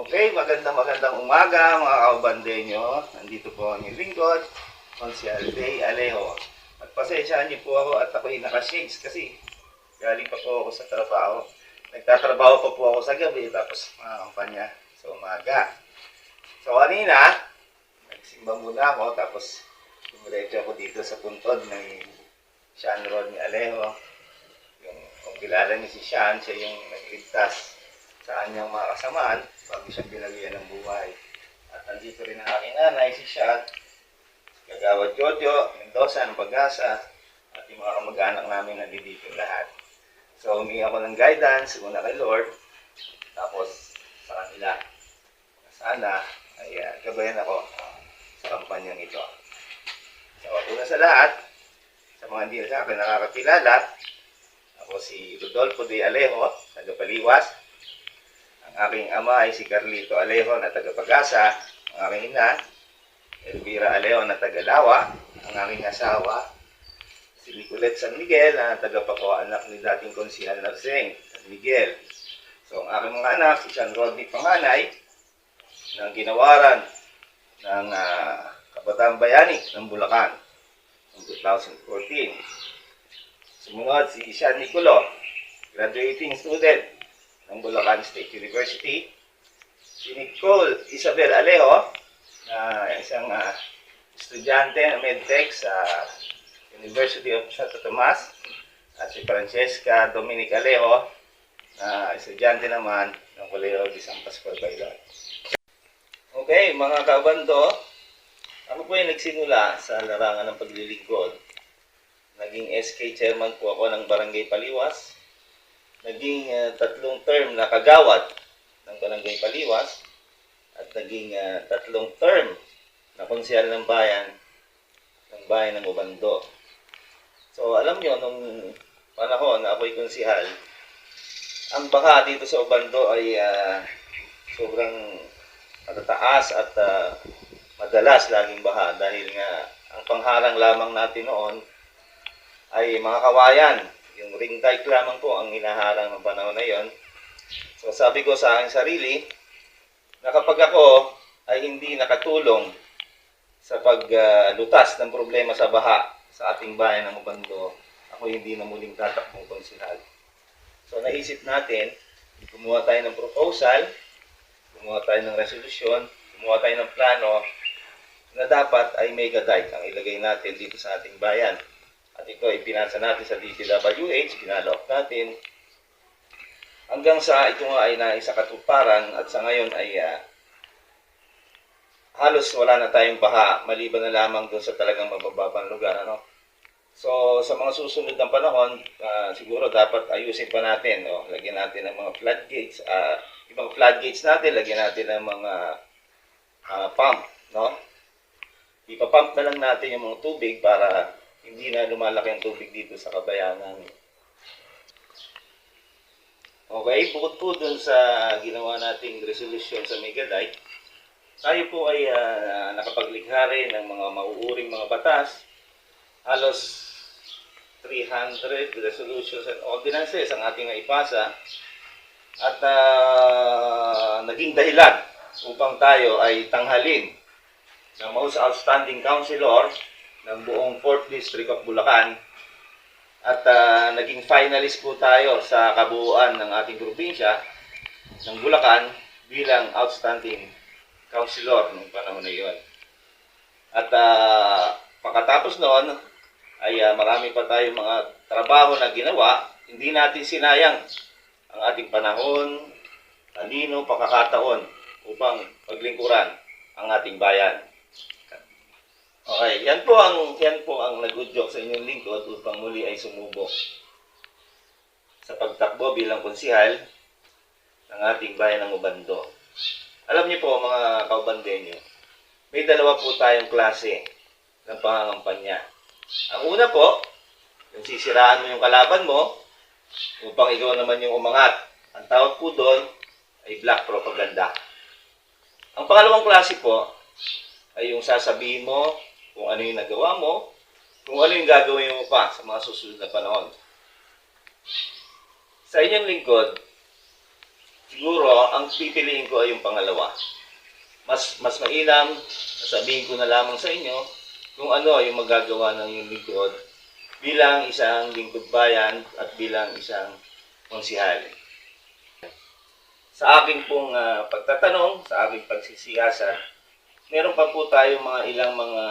Okay, magandang magandang umaga mga kaubandenyo. Nandito po ang lingkod, Consial Day Alejo. At pasensyahan niyo po ako at ako'y naka-shades kasi galing pa po ako sa trabaho. Nagtatrabaho pa po ako sa gabi tapos mga kampanya sa umaga. So kanina, nagsimba muna ako tapos dumiretso ako dito sa puntod ng Sean Road ni Alejo. Yung, kung kilala niyo si Sean, siya yung nagligtas sa kanyang mga kasamaan bago siya binagyan ng buhay. At nandito rin ang aking nanay, si Sean, Kagawad Jojo, Mendoza, ng Pag-asa, at yung mga kamag-anak namin nandito lahat. So, humingi ako ng guidance muna kay Lord, tapos sa kanila. Sana ay uh, gabayan ako sa kampanyang ito. So, una sa lahat, sa mga hindi sa akin nakakakilala, ako si Rodolfo de Alejo, taga Paliwas. Ang aking ama ay si Carlito Alejo na taga Pagasa. Ang aking ina, Elvira Alejo na taga Lawa. Ang aking asawa, si Nicolette San Miguel na taga Paco, anak ni dating konsihal Narseng, San Miguel. So ang aking mga anak, si Sean Rodney Panganay, ng ginawaran ng ah, Kabataan Bayani ng Bulacan noong 2014. Sumunod si Sean Niculo, graduating student ng Bulacan State University. Si Nicole Isabel Alejo, na isang ah, estudyante ng medtech sa University of Santo Tomas. At si Francesca Dominic Alejo, na estudyante naman ng Colegio de San Pascual Bailon. Okay, mga kabando, ako po yung nagsimula sa larangan ng paglilingkod. Naging SK chairman po ako ng Barangay Paliwas. Naging ah, tatlong term na kagawad ng Barangay Paliwas. At naging ah, tatlong term na konsyal ng bayan ng bayan ng Ubando. So alam nyo, nung panahon na ako'y konsihal, ang baha dito sa Ubando ay ah, sobrang matataas at ah, madalas laging baha dahil nga ang pangharang lamang natin noon ay mga kawayan. Yung ring dike lamang po ang hinaharang ng panahon na yon. So sabi ko sa aking sarili na kapag ako ay hindi nakatulong sa paglutas ng problema sa baha sa ating bayan ng Ubando, ako hindi na muling tatakbong konsihal. So naisip natin, gumawa tayo ng proposal, gumawa tayo ng resolusyon, gumawa tayo ng plano na dapat ay mega dike ang ilagay natin dito sa ating bayan. At ito ay pinasa natin sa DPWH, pinalock natin. Hanggang sa ito nga ay naisa katuparan at sa ngayon ay ah, halos wala na tayong baha maliban na lamang doon sa talagang mabababang lugar. Ano? So sa mga susunod ng panahon, ah, siguro dapat ayusin pa natin. No? Lagyan natin ng mga floodgates. ah ibang floodgates natin, lagyan natin ng mga ah, pump. No? Ipapump na lang natin yung mga tubig para hindi na lumalaki ang tubig dito sa kabayanan. Okay, bukod po dun sa ginawa nating resolution sa Megadite, tayo po ay ah, nakapaglikha ng mga mauuring mga batas. Halos 300 resolutions and ordinances ang ating naipasa at ah, naging dahilan upang tayo ay tanghalin ng most outstanding councilor ng buong 4th District of Bulacan at ah, naging finalist po tayo sa kabuuan ng ating probinsya ng Bulacan bilang outstanding councilor nung panahon na yon. At ah, pagkatapos noon ay ah, marami pa tayong mga trabaho na ginawa, hindi natin sinayang ang ating panahon, talino, pagkakataon upang paglingkuran ang ating bayan. Okay, yan po ang yan po ang nagudyok sa inyong lingkod upang muli ay sumubok sa pagtakbo bilang konsihal ng ating bayan ng Ubando. Alam niyo po mga kaubandenyo, may dalawa po tayong klase ng pangangampanya. Ang una po, yung sisiraan mo yung kalaban mo upang ikaw naman yung umangat. Ang tawag po doon ay black propaganda. Ang pangalawang klase po ay yung sasabihin mo kung ano yung nagawa mo, kung ano yung gagawin mo pa sa mga susunod na panahon. Sa inyong lingkod, siguro ang pipiliin ko ay yung pangalawa. Mas mas mainam, sabihin ko na lamang sa inyo kung ano yung magagawa ng iyong lingkod bilang isang lingkod bayan at bilang isang konsihal. Sa aking pong ah, pagtatanong, sa aking pagsisiyasat, meron pa po tayo mga ilang mga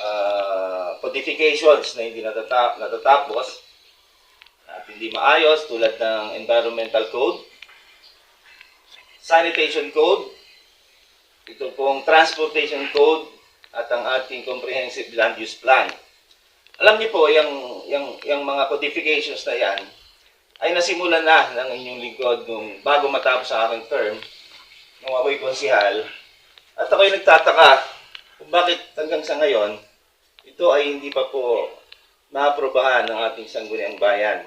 ah, codifications na hindi natata- natatapos at hindi maayos tulad ng Environmental Code, Sanitation Code, ito pong Transportation Code at ang ating Comprehensive Land Use Plan. Alam niyo po, yung, yung, yung mga codifications na yan ay nasimulan na ng inyong lingkod nung bago matapos ang aking term, nung ako'y konsihal. At ako'y nagtataka kung bakit hanggang sa ngayon, ito ay hindi pa po maaprobahan ng ating sangguniang bayan.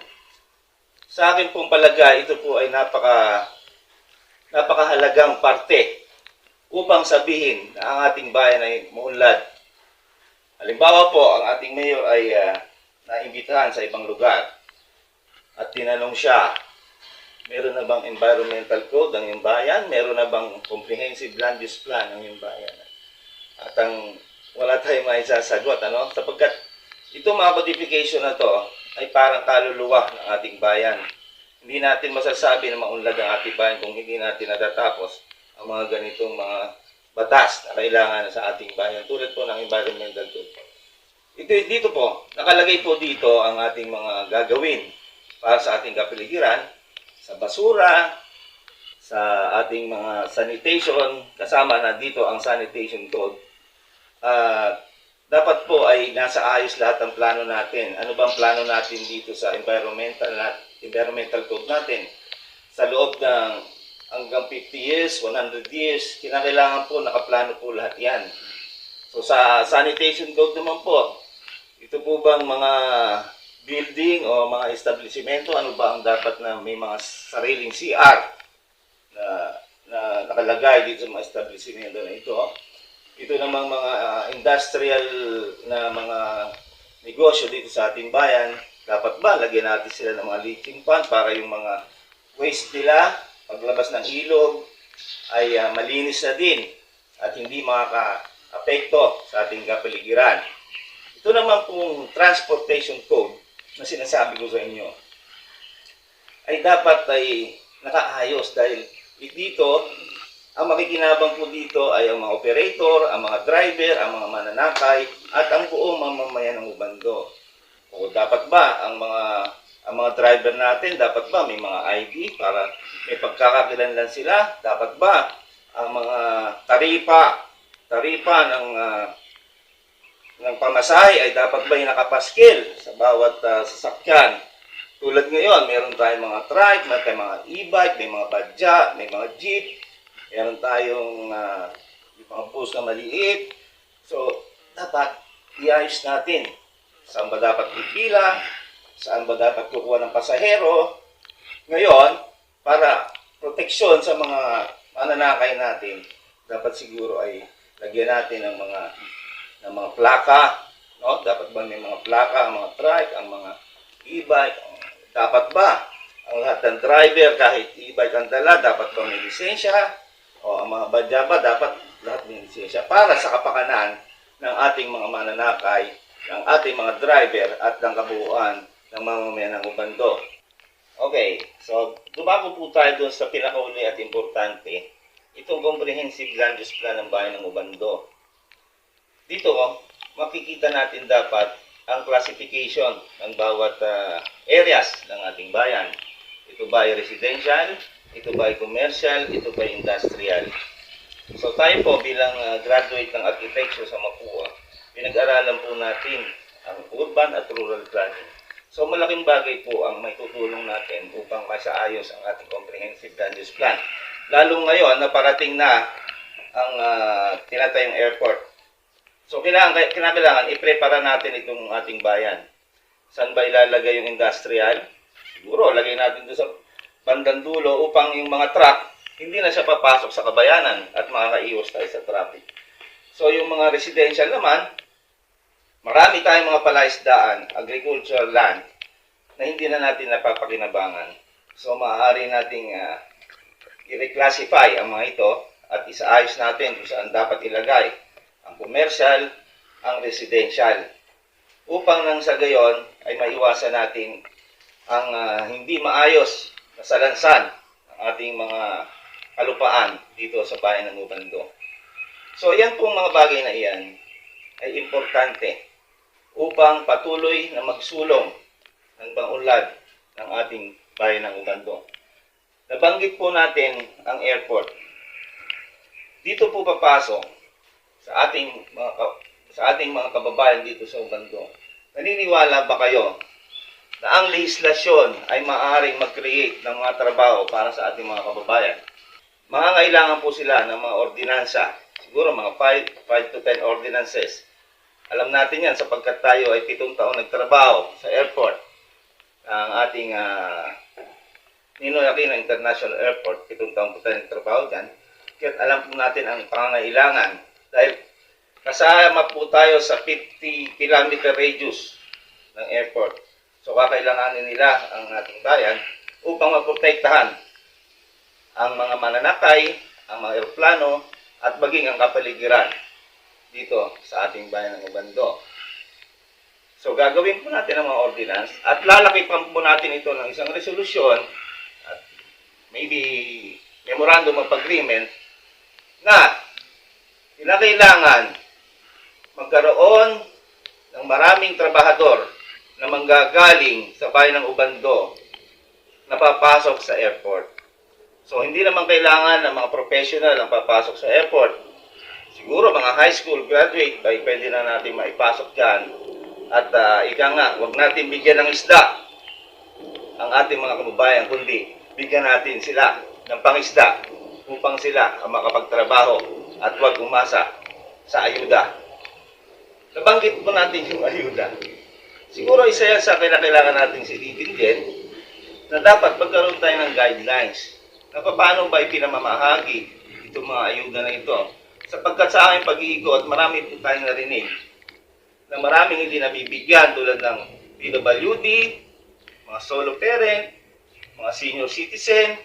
Sa akin pong palagay, ito po ay napaka napakahalagang parte upang sabihin na ang ating bayan ay muunlad. Halimbawa po, ang ating mayor ay ah, naimbitahan sa ibang lugar at tinanong siya, meron na bang environmental code ang iyong bayan? Meron na bang comprehensive land use plan ang iyong bayan? At ang wala tayong maisasagot, ano? Sapagkat itong mga codification na to ay parang kaluluwa ng ating bayan. Hindi natin masasabi na maunlad ang ating bayan kung hindi natin natatapos ang mga ganitong mga batas na kailangan sa ating bayan tulad po ng environmental code. Ito, dito po, nakalagay po dito ang ating mga gagawin para sa ating kapaligiran, sa basura, sa ating mga sanitation, kasama na dito ang sanitation code. At dapat po ay nasa ayos lahat ng plano natin. Ano bang plano natin dito sa environmental environmental code natin? Sa loob ng hanggang 50 years, 100 years, kinakailangan po nakaplano po lahat 'yan. So sa sanitation code naman po, ito po bang mga building o mga establishmento, ano ba ang dapat na may mga sariling CR na, na nakalagay dito sa mga establishmento na ito? Ito namang mga ah, industrial na mga negosyo dito sa ating bayan, dapat ba lagyan natin sila ng mga leaching pond para yung mga waste nila paglabas ng ilog ay ah, malinis na din at hindi makaka-apekto sa ating kapaligiran. Ito naman pong transportation code na sinasabi ko sa inyo ay dapat ay nakaayos dahil dito ang makikinabang po dito ay ang mga operator, ang mga driver, ang mga mananakay at ang buong mamamayan ng Ubando. O dapat ba ang mga ang mga driver natin dapat ba may mga ID para may pagkakakilanlan sila? Dapat ba ang mga taripa taripa ng ah, ng pamasahe ay dapat ba yung nakapaskil sa bawat ah, sasakyan? Tulad ngayon, meron tayong mga trike, meron tayong mga e-bike, may mga badya, may mga jeep, meron tayong yung mga bus na maliit. So, dapat iayos natin. Saan ba dapat pipila? Saan ba dapat kukuha ng pasahero? Ngayon, para proteksyon sa mga mananakay natin, dapat siguro ay lagyan natin ng mga ng mga plaka, no? Dapat ba may mga plaka ang mga trike, ang mga e-bike? Dapat ba ang lahat ng driver kahit e-bike ang dala, dapat ba may lisensya? O ang mga badya ba dapat lahat may lisensya para sa kapakanan ng ating mga mananakay, ng ating mga driver at ng kabuuan ng mamamayan ng Ubando. Okay, so dumako po tayo doon sa pinakauli at importante, itong comprehensive land use plan ng bayan ng Ubando. Dito, makikita natin dapat ang classification ng bawat ah, areas ng ating bayan. Ito ba ay residential? Ito ba ay commercial? Ito ba ay industrial? So tayo po bilang ah, graduate ng architecture sa Mapua, pinag-aralan po natin ang urban at rural planning. So malaking bagay po ang may tutulong natin upang masaayos ang ating comprehensive land use plan. Lalo ngayon na parating na ang ah, tinatayong airport. So kailangan, kinakailangan i-prepara natin itong ating bayan. Saan ba ilalagay yung industrial? Siguro, lagay natin doon sa bandang dulo upang yung mga truck hindi na siya papasok sa kabayanan at makakaiwas tayo sa traffic. So yung mga residential naman, marami tayong mga palaisdaan, agricultural land, na hindi na natin napapakinabangan. So maaari nating ah, i-reclassify ang mga ito at isaayos natin kung saan dapat ilagay ang commercial, ang residential. Upang nang sa gayon ay maiwasan natin ang ah, hindi maayos na salansan ng ating mga kalupaan dito sa bayan ng Ubando. So yan pong mga bagay na iyan ay importante upang patuloy na magsulong ng pangunlad ng ating bayan ng Ubando. Nabanggit po natin ang airport. Dito po papasok sa ating mga sa ating mga kababayan dito sa Ubando. Naniniwala ba kayo na ang legislasyon ay maaaring mag-create ng mga trabaho para sa ating mga kababayan? Mangangailangan po sila ng mga ordinansa. Siguro mga 5, 5 to 10 ordinances. Alam natin yan sapagkat tayo ay pitong taon nagtrabaho sa airport. Ang ating uh, Ninoy Aquino International Airport, pitong taon po tayo nagtrabaho dyan. Kaya alam po natin ang pangangailangan dahil kasama po tayo sa 50 kilometer radius ng airport. So kakailanganin nila ang ating bayan upang maprotektahan ang mga mananakay, ang mga eroplano, at maging ang kapaligiran dito sa ating bayan ng Ubando. So gagawin po natin ang mga ordinance at lalakipan po natin ito ng isang resolusyon at maybe memorandum of agreement na kinakailangan magkaroon ng maraming trabahador na manggagaling sa bayan ng Ubando na papasok sa airport. So, hindi naman kailangan ng mga professional ang papasok sa airport. Siguro mga high school graduate, ay pwede na natin maipasok dyan. At ah, ika nga, huwag natin bigyan ng isda ang ating mga kababayan, kundi bigyan natin sila ng pangisda upang sila ang makapagtrabaho at huwag umasa sa ayuda. Nabanggit po natin yung ayuda. Siguro isa yan sa kailangan natin silipin din na dapat magkaroon tayo ng guidelines na paano ba ipinamamahagi itong mga ayuda na ito. Sapagkat sa aking pag-iikot, marami po tayong narinig na maraming hindi nabibigyan tulad ng PWD, mga solo parent, mga senior citizen,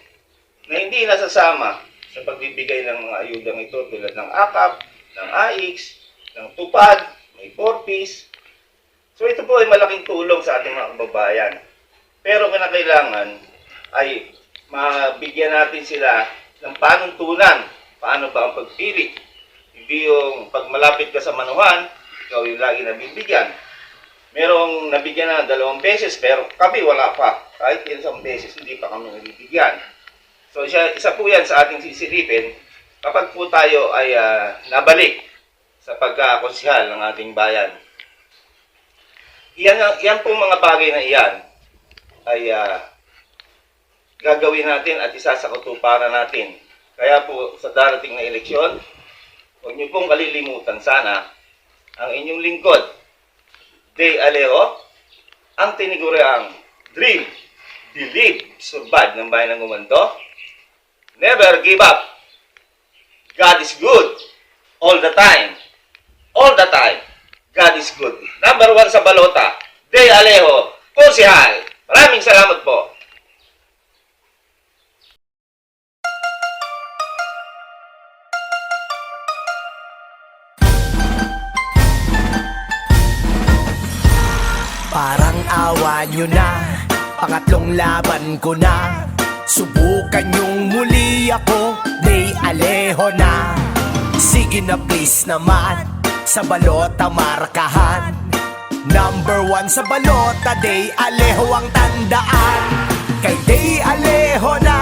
na hindi nasasama sa pagbibigay ng mga ayudang ito tulad ng AKAP, ng AIX, ng TUPAD, may 4-piece. So ito po ay malaking tulong sa ating mga kababayan. Pero kinakailangan ay mabigyan natin sila ng panuntunan. Paano ba ang pagpili? Hindi yung pag malapit ka sa manuhan, ikaw yung lagi nabibigyan. Merong nabigyan na dalawang beses, pero kami wala pa. Kahit isang beses, hindi pa kami nabibigyan. So isa, isa po yan sa ating sisilipin kapag po tayo ay ah, nabalik sa pagkakonsihal ng ating bayan. Iyan, iyan pong mga bagay na iyan ay ah, gagawin natin at isa sa kutuparan natin. Kaya po sa darating na eleksyon, huwag niyo pong kalilimutan sana ang inyong lingkod, Day Alejo, ang tiniguriang Dream, Believe, Survive ng bayan ng Umanto. Never give up. God is good all the time. All the time. God is good. Number one sa balota, Day Alejo, Konsihal. Maraming salamat po. Parang awa nyo na Pangatlong laban ko na Subukan Day Alejo na. Sige na please naman Sa balota markahan. Number one sa balota Day Alejo ang tandaan. Kay Day Alejo na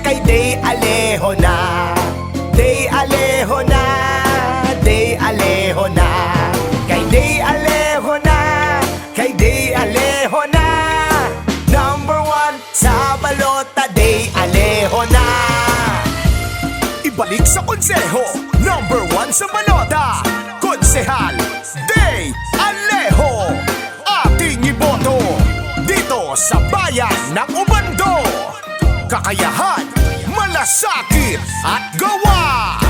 Kay Day Alejo na. Day Alejo na Ibalik sa konseho. Number one sa balota Konsehal Day Alejo. Ating iboto Dito sa bayan ng Ubando Kakayahan Malasakit at gawa